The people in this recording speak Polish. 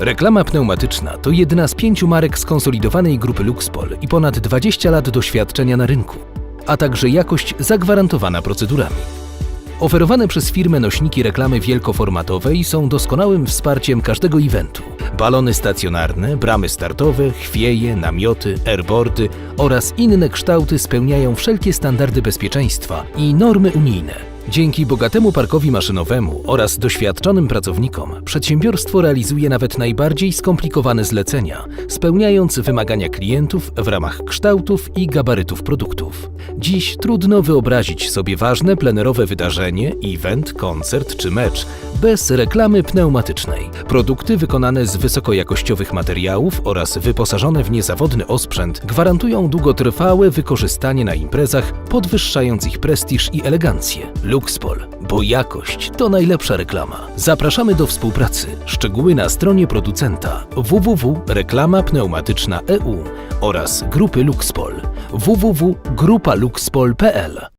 Reklama pneumatyczna to jedna z pięciu marek skonsolidowanej grupy Luxpol i ponad 20 lat doświadczenia na rynku, a także jakość zagwarantowana procedurami. Oferowane przez firmę nośniki reklamy wielkoformatowej są doskonałym wsparciem każdego eventu. Balony stacjonarne, bramy startowe, chwieje, namioty, airboardy oraz inne kształty spełniają wszelkie standardy bezpieczeństwa i normy unijne. Dzięki bogatemu parkowi maszynowemu oraz doświadczonym pracownikom przedsiębiorstwo realizuje nawet najbardziej skomplikowane zlecenia, spełniając wymagania klientów w ramach kształtów i gabarytów produktów. Dziś trudno wyobrazić sobie ważne plenerowe wydarzenie, event, koncert czy mecz bez reklamy pneumatycznej. Produkty wykonane z wysokojakościowych materiałów oraz wyposażone w niezawodny osprzęt gwarantują długotrwałe wykorzystanie na imprezach, podwyższając ich prestiż i elegancję. Luxpol, bo jakość to najlepsza reklama. Zapraszamy do współpracy. Szczegóły na stronie producenta www.reklamapneumatyczna.eu oraz grupy Luxpol www.grupaluxpol.pl